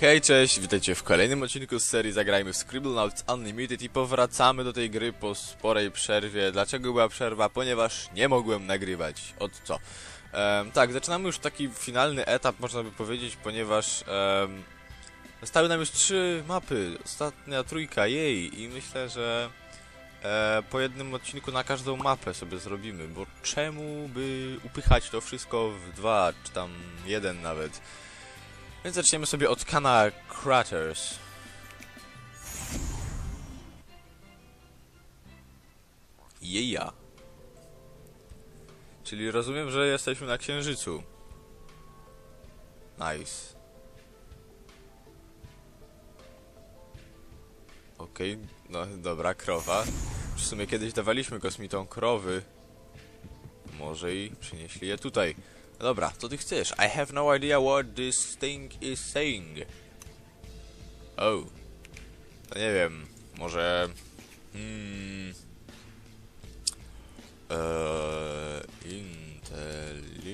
Hej, cześć, witajcie w kolejnym odcinku z serii Zagrajmy w Scribblenauts Unlimited i powracamy do tej gry po sporej przerwie. Dlaczego była przerwa? Ponieważ nie mogłem nagrywać. Od co? Em, tak, zaczynamy już taki finalny etap, można by powiedzieć, ponieważ zostały nam już trzy mapy. Ostatnia trójka, jej, i myślę, że e, po jednym odcinku na każdą mapę sobie zrobimy, bo czemu by upychać to wszystko w dwa, czy tam jeden nawet. Więc zaczniemy sobie od Kana Craters. Jeja. Czyli rozumiem, że jesteśmy na Księżycu. Nice. Okej, no dobra, krowa. W sumie kiedyś dawaliśmy kosmitom krowy. Może i przynieśli je tutaj. Dobra, co ty chcesz? I have no idea what this thing is saying. Oh. To nie wiem, może... Hmm... Eee, intelligent...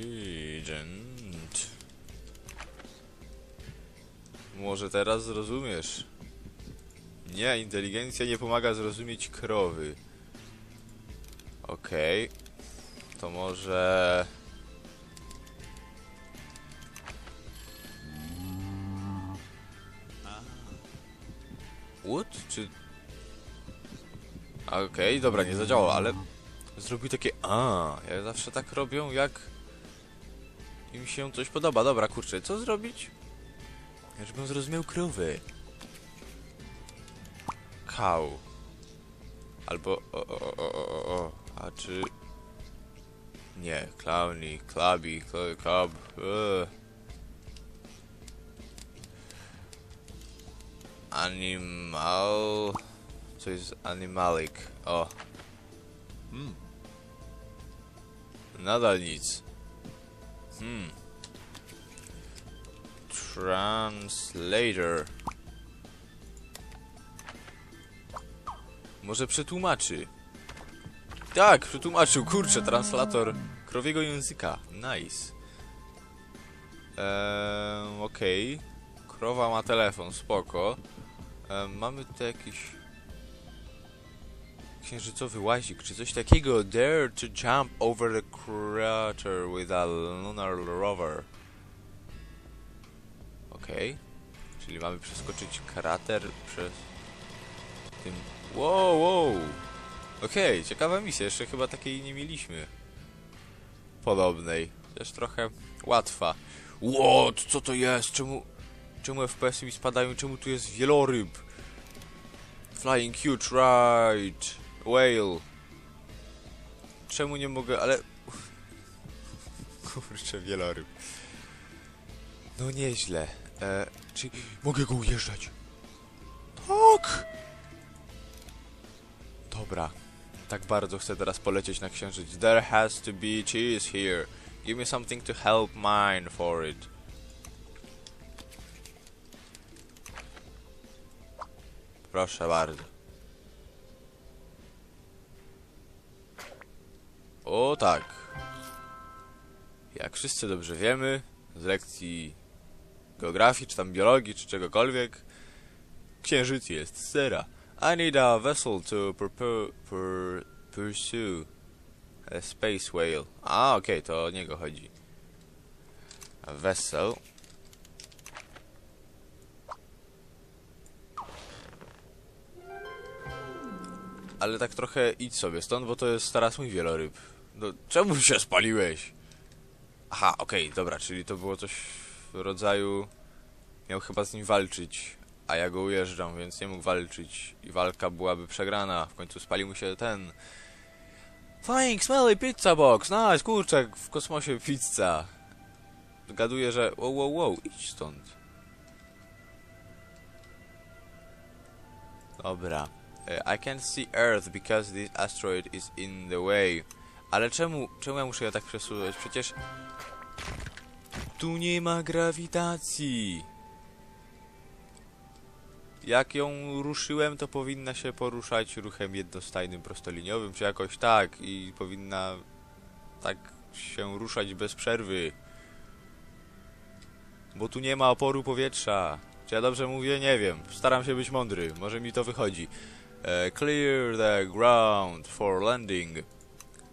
Może teraz zrozumiesz. Nie, inteligencja nie pomaga zrozumieć krowy. Okej. To może... Okej, dobra, nie zadziałało, ale... Zrobił takie a, jak zawsze tak robią, jak... Im się coś podoba. Dobra, kurczę, co zrobić? Żebym zrozumiał krowy. Cow. Albo... O, o, o, o, o. A czy... Nie, clowny, clubby, cl- cub... Ugh. Animal... Co jest animalik? O. Hmm. Nadal nic. Hmm. Translator. Może przetłumaczy. Tak, przetłumaczył. Kurczę, translator krowiego języka. Nice. Eee, okej. Krowa ma telefon, spoko. Em, mamy tutaj jakiś księżycowy łazik, czy coś takiego. Dare to jump over the crater with a lunar rover. Okej. Czyli mamy przeskoczyć krater przez tym... Wow, wow! Okej, ciekawa misja. Jeszcze chyba takiej nie mieliśmy. Podobnej. Też trochę łatwa. What? Co to jest? Czemu... Czemu FPS-y mi spadają? Czemu tu jest wieloryb? Flying huge right. Whale. Czemu nie mogę, ale... Kurczę, wieloryb. No nieźle. E, czy mogę go ujeżdżać? Tak! Dobra. Tak bardzo chcę teraz polecieć na księżyc. There has to be cheese here. Give me something to help mine for it. Proszę bardzo. O tak. Jak wszyscy dobrze wiemy, z lekcji geografii, czy tam biologii, czy czegokolwiek, księżyc jest sera. I need a vessel to pursue a space whale. A, okej, to o niego chodzi. A vessel. Ale tak trochę idź sobie stąd, bo to jest teraz mój wieloryb. No, czemu się spaliłeś? Aha, okej, dobra, czyli to było coś w rodzaju... Miał chyba z nim walczyć, a ja go ujeżdżam, więc nie mógł walczyć i walka byłaby przegrana. W końcu spalił mu się ten... Flying Smelly Pizza Box! Nice, kurczak, w kosmosie pizza. Zgaduję, że... Wow, wow, wow, idź stąd. Dobra. E, I can't see Earth because this asteroid is in the way. Ale czemu, czemu ja muszę ją tak przesuwać? Przecież... Tu nie ma grawitacji! Jak ją ruszyłem, to powinna się poruszać ruchem jednostajnym, prostoliniowym, czy jakoś tak. I powinna tak się ruszać bez przerwy. Bo tu nie ma oporu powietrza. Czy ja dobrze mówię? Nie wiem. Staram się być mądry. Może mi to wychodzi. E, clear the ground for landing.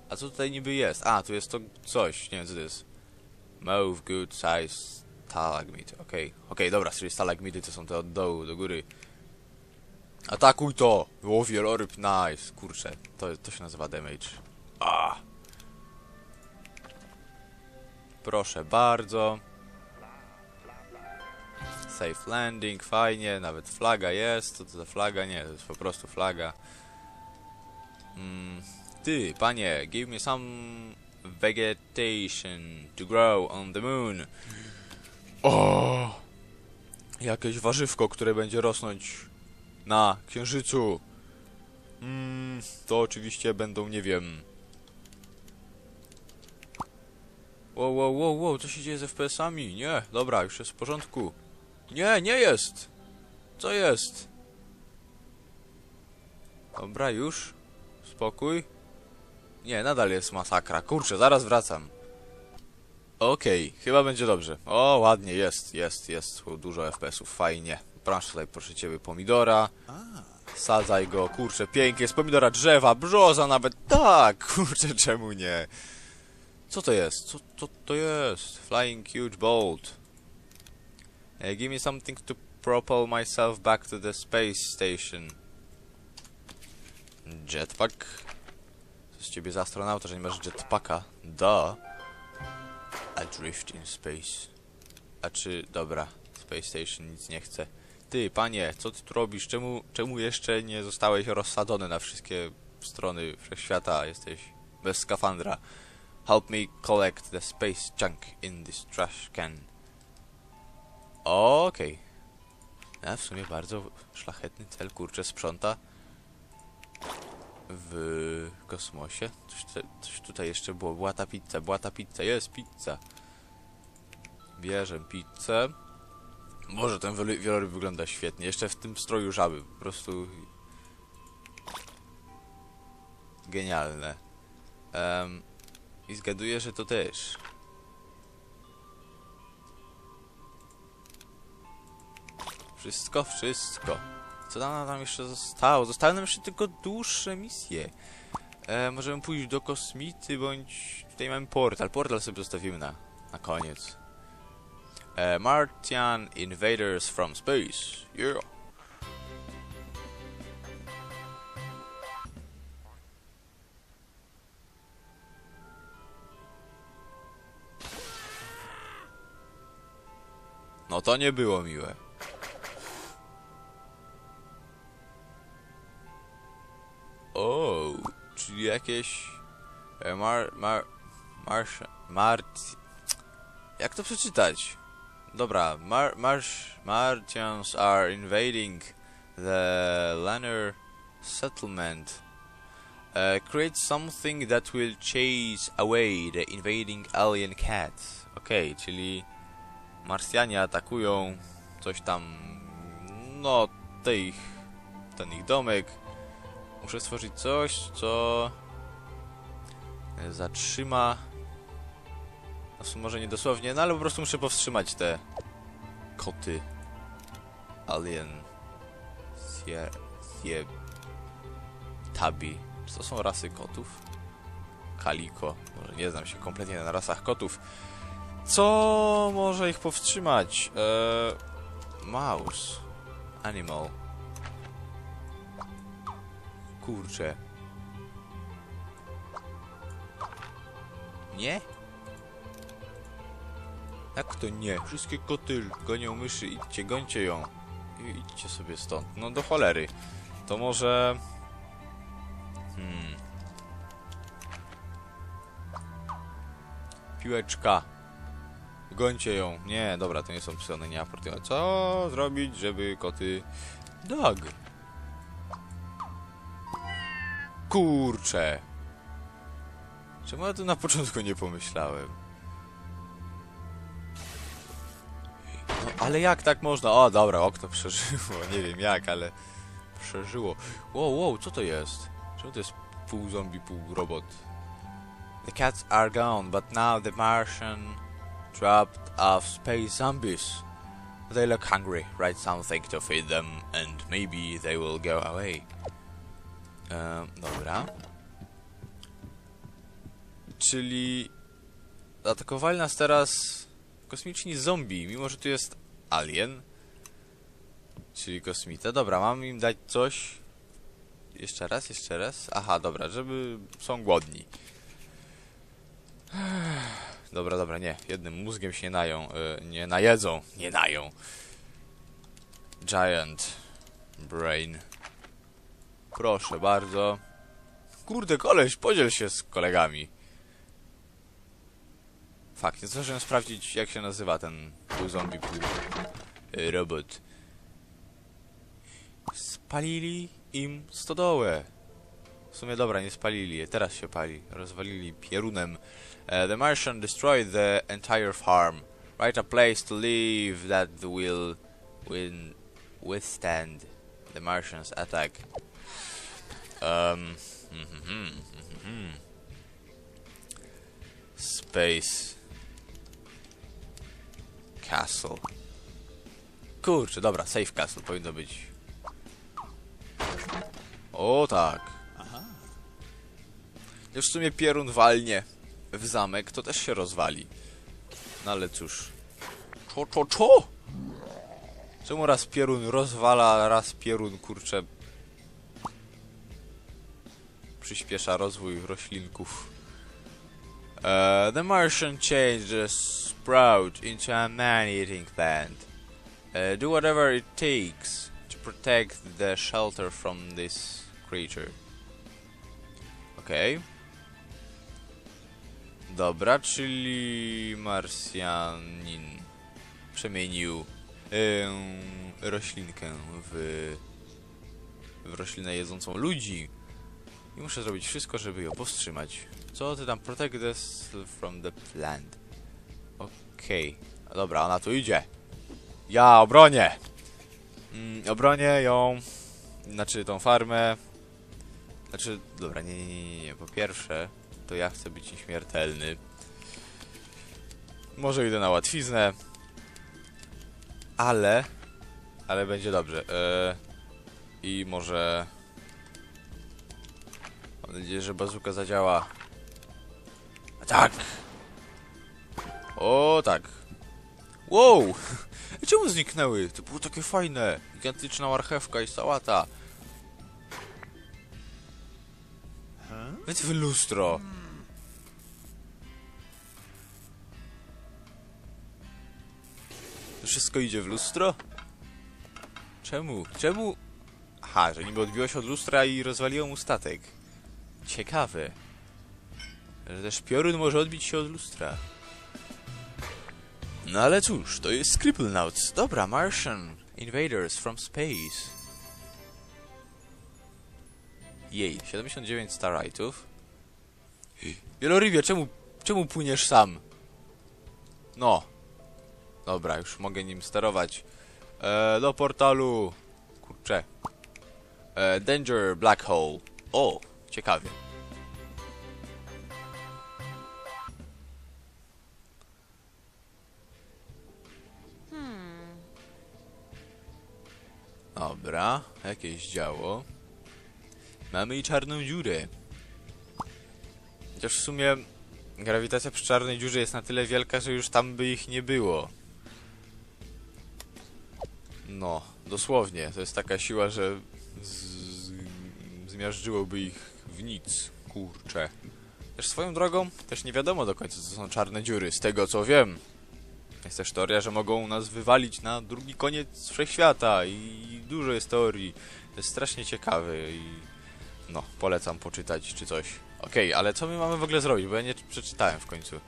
A co tutaj niby jest? A, tu jest to coś. Nie wiem, co to jest. Move good size stalagmit. Okej, okej, dobra, czyli stalagmity to są te od dołu do góry. Atakuj to! O, wieloryb, nice. Kurczę, to, to się nazywa damage. A. Proszę bardzo. Safe landing, fajnie, nawet flaga jest. Co to za flaga? Nie, to jest po prostu flaga. Mm, ty, panie, give me some vegetation to grow on the moon. O! Jakieś warzywko, które będzie rosnąć na księżycu. Mm, to oczywiście będą, nie wiem. Wow, wow, wow, wow, co się dzieje z FPS-ami? Nie, dobra, już jest w porządku. Nie, nie jest! Co jest? Dobra, już. Spokój. Nie, nadal jest masakra. Kurczę, zaraz wracam. Okej, chyba będzie dobrze. O, ładnie, jest, jest, jest. Dużo FPS-ów, fajnie. Branż tutaj, proszę ciebie, pomidora. Sadzaj go, kurczę, pięknie, z pomidora drzewa, brzoza nawet, tak, kurczę, czemu nie? Co to jest? Co to, to jest? Flying huge bolt. Uh, give me something to propel myself back to the space station. Jetpack? Z ciebie za astronauta, że nie masz jetpacka? Da. Adrift in space. A czy, dobra, space station nic nie chce. Ty, panie, co ty tu robisz? Czemu, czemu jeszcze nie zostałeś rozsadzony na wszystkie strony wszechświata? Jesteś bez skafandra. Help me collect the space junk in this trash can. Okej. A w sumie bardzo szlachetny cel, kurczę, sprząta w kosmosie. Coś, te, coś tutaj jeszcze było. Była ta pizza, była ta pizza, jest pizza. Bierzem pizzę. Może ten wielo- wieloryb wygląda świetnie. Jeszcze w tym stroju żaby. Po prostu... Genialne. Em, I zgaduję, że to też. Wszystko, wszystko. Co nam tam jeszcze zostało? Zostały nam jeszcze tylko dłuższe misje. E, możemy pójść do kosmity, bądź... Tutaj mamy portal. Portal sobie zostawimy na, na koniec. E, Martian Invaders from Space. Yeah. No to nie było miłe. Jakieś... e, Mar... Mar... Marsz... Mart... Jak to przeczytać? Dobra, Mar... Marsh... Martians are invading the Lanner settlement. Uh, create something that will chase away the invading alien cat. Okej, czyli... Marsjanie atakują coś tam... No, te ich... Ten ich domek. Muszę stworzyć coś, co... e, Zatrzyma... No, może nie dosłownie, no ale po prostu muszę powstrzymać te... Koty. Alien... Sie... Sie... Tabi. Czy to są rasy kotów? Kaliko. Może nie znam się kompletnie na rasach kotów. Co może ich powstrzymać? Eee, mouse. Animal. Kurczę. Nie? Jak to nie? Wszystkie koty gonią myszy, idźcie, gońcie ją. I idźcie sobie stąd. No do cholery. To może... Hmm. Piłeczka. Gońcie ją. Nie, dobra, to nie są psy, one nie aportują. Co zrobić, żeby koty... Dog. Kurczę. Czemu ja tu na początku nie pomyślałem? No, ale jak tak można? O, dobra, okno przeżyło. Nie wiem jak, ale przeżyło. Wow, wow, co to jest? Czemu to jest pół zombie, pół robot? The cats are gone, but now the Martian trapped of space zombies. They look hungry. Write something to feed them and maybe they will go away. Ehm, dobra. Czyli atakowali nas teraz kosmiczni zombie, mimo że tu jest alien. Czyli kosmita. Dobra, mam im dać coś. Jeszcze raz, jeszcze raz. Aha, dobra, żeby są głodni. Dobra, dobra, nie. Jednym mózgiem się nie nają. y, nie najedzą. Nie nają. Giant Brain. Proszę bardzo. Kurde, koleś, podziel się z kolegami. Fakt, nie zdążyłem sprawdzić, jak się nazywa ten pół zombie, pół y, robot. Spalili im stodołę. W sumie dobra, nie spalili je, teraz się pali. Rozwalili pierunem. Uh, the Martian destroyed the entire farm. Write a place to live that will win withstand the Martians' attack. Um, mhm, mhm. Space Castle. Kurczę, dobra, safe castle powinno być. O tak. Już w sumie pierun walnie w zamek, to też się rozwali. No ale cóż. Czo, czo, czo! Czemu raz pierun rozwala, raz pierun, kurczę... Przyspiesza rozwój roślinków. Uh, the Martian changed the sprout into a man-eating plant. Uh, do whatever it takes to protect the shelter from this creature. Okej. Dobra, czyli Marsjanin przemienił em, roślinkę w, w roślinę jedzącą ludzi. I muszę zrobić wszystko, żeby ją powstrzymać. Co ty tam? Protect this from the plant. Okej. Dobra, ona tu idzie. Ja obronię! Mm, obronię ją. Znaczy tą farmę. Znaczy, dobra, nie, nie, nie, nie. Po pierwsze, to ja chcę być nieśmiertelny. Może idę na łatwiznę. Ale... Ale będzie dobrze. E, I może... Mam nadzieję, że bazuka zadziała. Tak! O, tak. Wow! Czemu zniknęły? To było takie fajne. Gigantyczna marchewka i sałata. Weź w lustro. To wszystko idzie w lustro? Czemu? Czemu? Aha, że niby odbiło się od lustra i rozwaliło mu statek. Ciekawe. Że też piorun może odbić się od lustra. No ale cóż, to jest Scribblenauts. Dobra, Martian Invaders from Space. Jej, 79 starlightów. Wielorybie, czemu, czemu płyniesz sam? No. Dobra, już mogę nim sterować. E, do portalu. Kurczę. E, danger Black Hole. O, ciekawie. Dobra, jakieś działo. Mamy i czarną dziurę. Chociaż w sumie grawitacja przy czarnej dziurze jest na tyle wielka, że już tam by ich nie było. No, dosłownie. To jest taka siła, że z- zmiażdżyłoby ich w nic. Kurcze. Też swoją drogą, też nie wiadomo do końca, co są czarne dziury. Z tego co wiem. Jest też teoria, że mogą nas wywalić na drugi koniec wszechświata i dużo jest teorii. To jest strasznie ciekawe i no, polecam poczytać czy coś. Okej, ale co my mamy w ogóle zrobić, bo ja nie przeczytałem w końcu.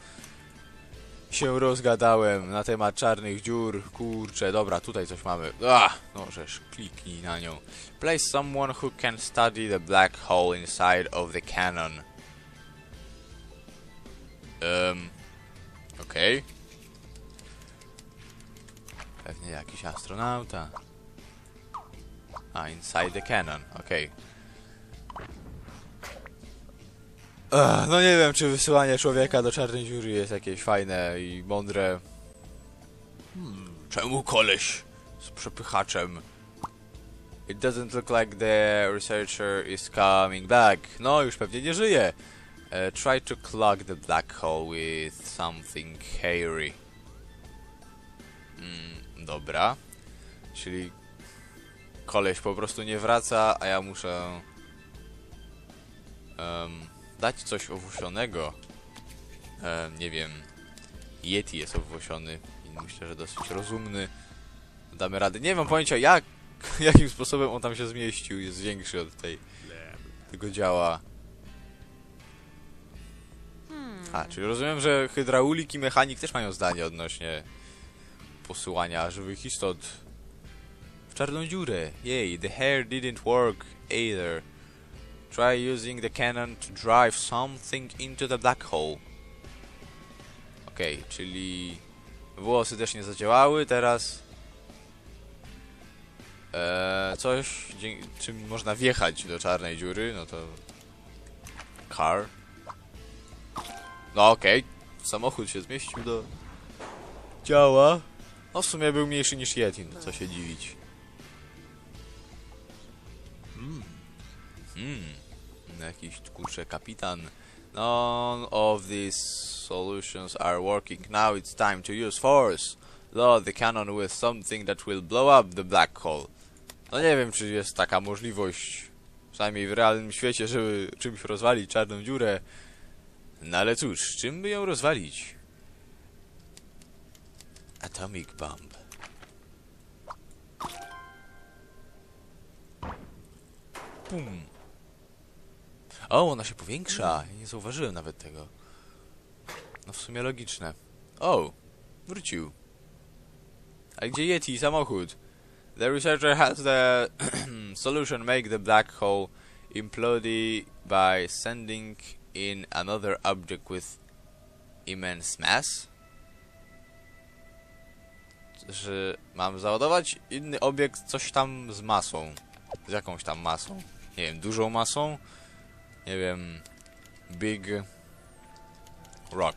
Się rozgadałem na temat czarnych dziur, kurczę, dobra, tutaj coś mamy. Ah, no żeż, kliknij na nią. Place someone who can study the black hole inside of the cannon. Um, okej. Pewnie jakiś astronauta. A, inside the cannon, okej. Ech, No nie wiem, czy wysyłanie człowieka do czarnej dziury jest jakieś fajne i mądre. Hmm. Czemu koleś z przepychaczem? It doesn't look like the researcher is coming back. No, już pewnie nie żyje. Uh, try to clog the black hole with something hairy. Mm, dobra. Czyli koleś po prostu nie wraca, a ja muszę em, dać coś owłosionego. Em, nie wiem. Yeti jest owłosiony i myślę, że dosyć rozumny. Damy radę. Nie mam pojęcia jak, jakim sposobem on tam się zmieścił. Jest większy od tej tego działa. A, czyli rozumiem, że hydraulik i mechanik też mają zdanie odnośnie posyłania żywych istot w czarną dziurę. Yay, the hair didn't work either. Try using the cannon to drive something into the black hole. Okej, czyli włosy też nie zadziałały, teraz e, coś, czym można wjechać do czarnej dziury, no to car. No okej, samochód się zmieścił do działa. No w sumie był mniejszy niż Yeti, no co się dziwić. Hmm, jakiś kurczę kapitan. None of these solutions are working. Now it's time to use force. Load the cannon with something that will blow up the black hole. No nie wiem, czy jest taka możliwość, przynajmniej w realnym świecie, żeby czymś rozwalić czarną dziurę. No ale cóż, czym by ją rozwalić? Atomic bomb. Pum. O, ona się powiększa. Ja nie zauważyłem nawet tego. No w sumie logiczne. O, wrócił. A gdzie Yeti samochód? The researcher has the solution make the black hole implode by sending in another object with immense mass. Że mam załadować inny obiekt, coś tam z masą. Z jakąś tam masą. Nie wiem, dużą masą? Nie wiem. Big rock.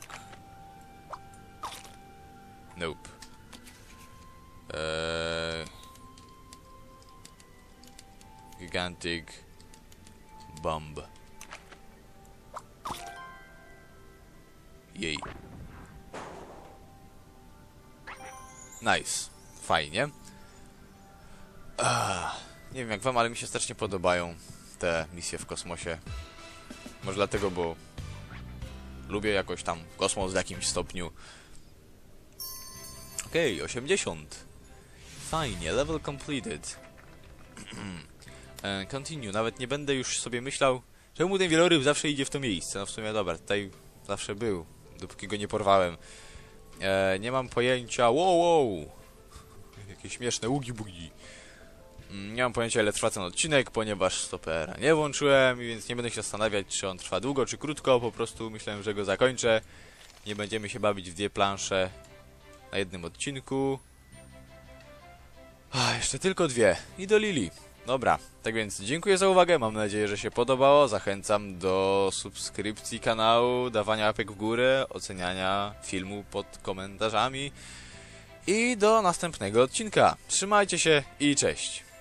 Nope. Eee, gigantic bomb. Jej. Nice. Fajnie. Ah, nie wiem jak wam, ale mi się strasznie podobają te misje w kosmosie. Może dlatego, bo lubię jakoś tam kosmos w jakimś stopniu. Okej, okay, 80. Fajnie, level completed. E, Continue, nawet nie będę już sobie myślał, czemu ten wieloryb zawsze idzie w to miejsce. No w sumie dobra, tutaj zawsze był, dopóki go nie porwałem. E, nie mam pojęcia, wow, wow. Jakie śmieszne ugi-bugi. Mm, Nie mam pojęcia ile trwa ten odcinek, ponieważ stopera nie włączyłem, więc nie będę się zastanawiać czy on trwa długo czy krótko, po prostu myślałem, że go zakończę. Nie będziemy się bawić w dwie plansze na jednym odcinku. A, jeszcze tylko dwie. I do Lili. Dobra, tak więc dziękuję za uwagę, mam nadzieję, że się podobało. Zachęcam do subskrypcji kanału, dawania łapek w górę, oceniania filmu pod komentarzami i do następnego odcinka. Trzymajcie się i cześć!